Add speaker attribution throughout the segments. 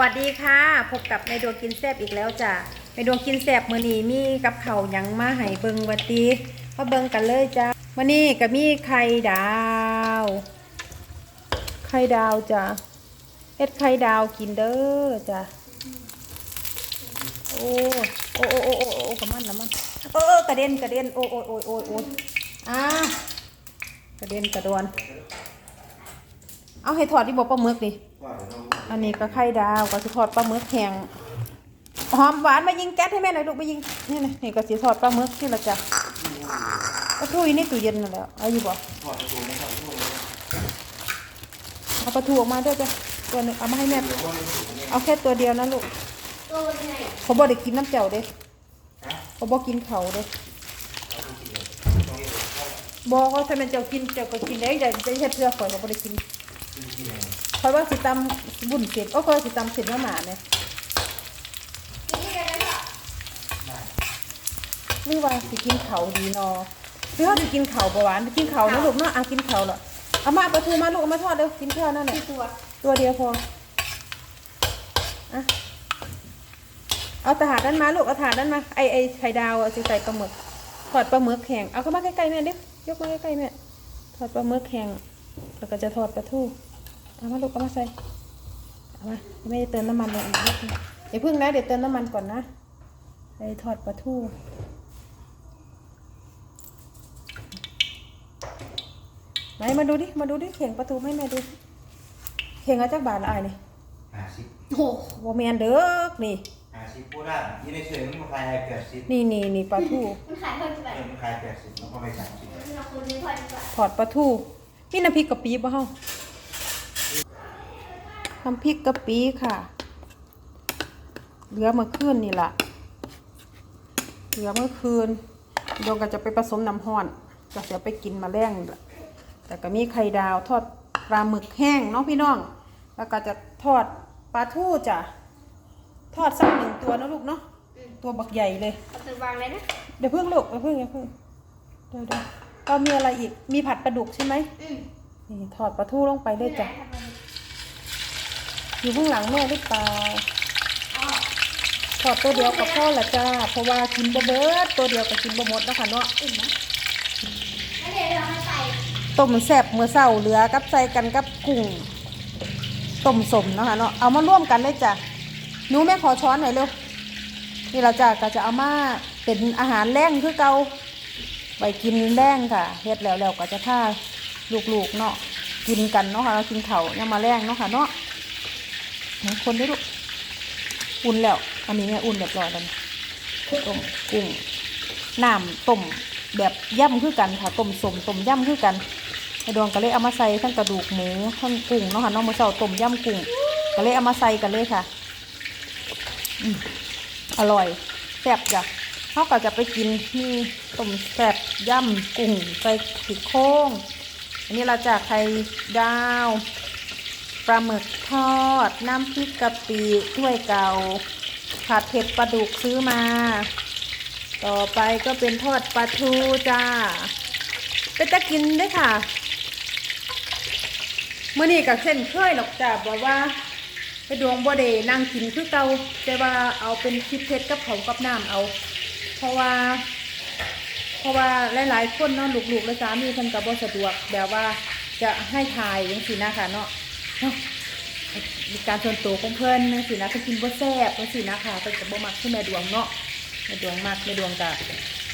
Speaker 1: วัสดีค่ะ พบกับในดวงกินแซบอีกแล้วจ้ะในดวงกินแซบมื้อนี้มีกับเขาวยังมาให้เบิงวัดดีมาเบิงกันเลยจ้ะมื้อนี้ก็มีไข่ดาว ไข่ดาวจ้ะเฮ็ดไข่ดาวกินเด้อจ้ะโอ้โอ้โอ้โอ้โอ้โอ้กระมันละมันเออเออกระเด็นกระเด็นโอ้โอ้โอ้โอ้โอ้อ่ากระเด็นกระดอนเอาให้ถอดที่บอกปลาหมึกดิ อันนี้ก็ไข่ดาวก็สิทอดปลาหมึกแห้งหอมหวานมายิงแก๊สให้แม่หน่อยลูกมายิงนี่นะนี่ก็สิทอดปลาหมึกที่ละจ้ะก็ทุยในตู้เย็นนั่นแหละเอาอยู่บ่เอาปลาทูออกมาด้วยจ้ะตัวหนึงเอามาให้แม่เอาแค่ตัวเดียวนะลูกเขาบอกได้กินน้ำเจียวเด้เขาบอกกินเขาเด้บอกว่าถ้าแม่เจ้ากินเจ้าก็กินได้แต่จะเฮ็ดเพื่อข่อยเขาบ่ได้กิน เพราะว่าสิตำบุญเสร็จโอ้ก็สิตำเสร็จมาหมาเนี่ยนี่ว่าสิกินเขาวดีเนอคือเขาสิกินเขาวประหวานกินเขาวนะลูกเนาะอะกินเขาวละเอามาปลาทูมาลูกเอามาทอดเร็วกินแค่นั้นแหละ
Speaker 2: ตัว
Speaker 1: ตัวเดียวพออะเอาถาดนั้นมาลูกเอาถาดนั้นมาไอไอไข่ดาวอะสิใส่ปลาหมึกทอดปลาหมึกแข็งเอาเข้ามาใกล้ๆแม่ดิยกมาใกล้ๆแม่ทอดปลาหมึกแข็งแล้วก็จะทอดปลาทู เอามาลูกเอามาใส่เอามาไม่ได้เติมน้ำมันเลยอีกนิดนึงอย่าเพิ่งนะเดี๋ยวเติมน้ำมันก่อนนะไปทอดปลาทูไหนมาดูดิมาดูดิเข่งปลาทูให้แม่ดูเข่งเอาจากบาทละอายนี่
Speaker 3: หาสิบ
Speaker 2: โอ้โห
Speaker 1: วอแมนเด้อนี่
Speaker 3: หาสิบพูดได้ยี่ในเฉยมันมาขายแปดสิบ
Speaker 1: นี่นี่นี่ปลาทู
Speaker 2: มันขายเท่าไหร่
Speaker 3: เออมันขายแปดสิบแล้วก็ไปสามสิบ
Speaker 2: เราควรซื้อพอดีกว่า
Speaker 1: ทอดปลาทูนี่น้ำพริกกะปิบ่เฮา น้ำพริกกะปิค่ะ เหลือเมื่อคืนนี่ล่ะเหลือเมื่อคืนโยงก็จะไปผสมน้ำห้อนก็จะไปกินมาแรงนี่ล่ะแต่ก็มีไข่ดาวทอดปลาหมึกแห้งเนาะพี่น้อง แล้วก็จะทอดปลาทูจ้ะ ทอดสักหนึ่งตัวนะลูกเนาะ ตัวบักใหญ่เลย
Speaker 2: เอาซื้อวางเลยนะ
Speaker 1: เดี๋ยวเพิ่งลูกเดี๋ยวเพิ่งเดี๋ยวเพิ่งเดี๋ยวเดี๋ยวก็มีอะไรอีก มีผัดปลาดุกใช่ไหม
Speaker 2: อืม
Speaker 1: นี่ทอดปลาทูลงไปเลยจ้ะ อยู่ข้างหลังแม่หรือเปล่า
Speaker 2: อ๋อ
Speaker 1: ทอดตัวเดียวกับพ่อละจ้า เพราะว่ากินบ่เบิดตัวเดียวก็กินบ่หมดแล้วค่ะเนาะ
Speaker 2: อิ่มไหมแล้วเดี๋ยวเรามาใส่
Speaker 1: ต้มแซ่บมื้อเช้าเหลือกับใส่กันกับกุ้งต้มสมนะคะเนาะเอามาร่วมกันเลยจ้ะหนูแม่ขอช้อนหน่อยเร็วนี่เราจะก็จะเอามาเป็นอาหารแรงคือเกาไปกินแรงค่ะเฮ็ดแล้วแล้วก็จะท่าลูกๆเนาะกินกันเนาะค่ะเรากินเขายามมาแรงเนาะค่ะเนาะ ให้คนด้วยลูกอุ่นแล้ว อันนี้เนี่ยอุ่นเรียบร้อยแล้วต้มกุ้งน้ำต้มแบบย่ำคือกันค่ะต้มสมต้มย่ำคือกันไอ้ดวงก็เลยเอามาใส่ทั้งกระดูกหมูทั้งกุ้งเนาะค่ะน้องมือเช้าต้มย่ำกุ้งก็เลยเอามาใส่กันเลยค่ะอร่อยแซ่บจ้ะเขาก็จะไปกินนี่ต้มแซ่บย่ำกุ้งใส่ผิดโค้งอันนี้เราจะไข่ดาว ปลาหมึกทอด น้ำพริกกะปิถ้วยเก่า ผัดเผ็ดปลาดุกซื้อมา ต่อไปก็เป็นทอดปลาทูจ้าเป็นตะกินด้ค่ะเมื่อนี้กับเส้นเคยหรอกจ้าบอกว่าไปดวงบ่ได้นั่งกินคือเกาแต่ว่าเอาเป็นคิดเพชรกับเขากับน้ำเอา เพราะว่า เพราะว่าหลายๆคนเนาะลูกๆและสามีเพิ่นก็บ่สะดวกแบบว่าจะให้ทายจังซี่นะคะเนาะ เนาะมีการส่วนตัวของเพิ่อนจังซี่นะเพิ่นกินบ่แซ่บจังซี่นะคะเพิ่นก็บ่มักคือแม่ดวงเนาะแม่ดวงมักแม่ดวงก็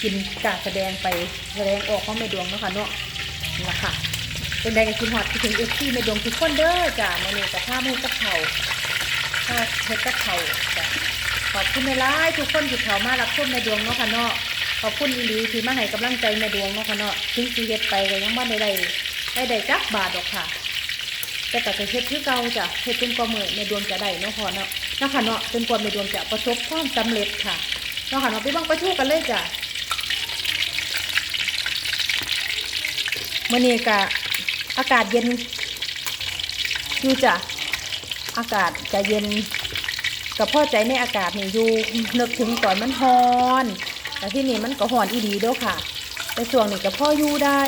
Speaker 1: กินการแสดงไปแสดงออกของแม่ดวงเนาะค่ะเนาะนี่ละค่ะเป็นใดก็กินฮอดคิดถึง FC แม่ดวงทุกคนเด้อจ้ามื้อนี้ก็พามือกับเขาถ้าเฮ็ดกับเขาจ้ะขอบคุณในไลน์ทุกคนที่เขามารับชมในดวงเนาะค่ะเนาะขอบคุณอีลีที่มาให้กำลังใจในดวงเนาะค่ะเนาะถึงสิเฮ็ดไปก็ยังบ่ได้ได้ได้ได้จักบาทดอกค่ะ แต่ก็จะเฮ็ดคือเก่าจ้ะเฮ็ดจนกว่ามือในดวงจะได้เนาะพอเนาะเนาะค่ะเนาะจนกว่าในดวงจะประสบความสำเร็จค่ะเนาะค่ะเนาะไปเบังไปทูกันเลยจ้ะมื้อนี้ก็อากาศเย็นอยู่จ้ะอากาศจะเย็นกับพ่อใจในอากาศนี่อยู่นึกถึงก่อนมันฮอนแต่ที่นี่มันก็ฮอนอีดีด้วยค่ะ แต่ช่วงนี้กับพ่ออยู่ได้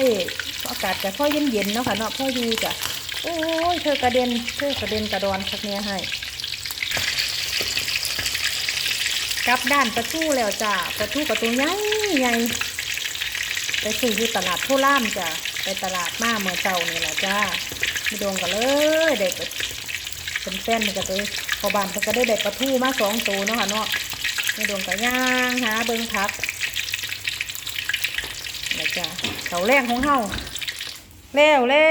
Speaker 1: อากาศจะพ่อเย็นเย็นๆเนาะค่ะเนาะพ่ออยู่จ้ะ โอ้ยเธอกระเด็น เธอกระเด็นกระดอนสักเนี้ยให้ กลับด้านประตูแล้วจ้าประตูประตูใหญ่ใหญ่ไปซื้อที่ตลาดโพล่ามจ้ะไปตลาดมาเมื่อเจ้านี่แหละจ้าไม่ดวงกันเลยได้ไปเป็นแฟนมันก็เลยพอบานเพิ่นก็ได้ได้ประตูมาสองตัวเนาะค่ะเนาะไม่ดวงก็ย่างหาเบิ่งพักนะจ้าเขาแรงของเฮา แล้วแล้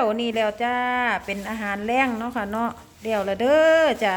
Speaker 1: วนี่แล้วจ้า เป็นอาหารแรงเนาะค่ะเนาะเดี๋ยวละเด้อจ้า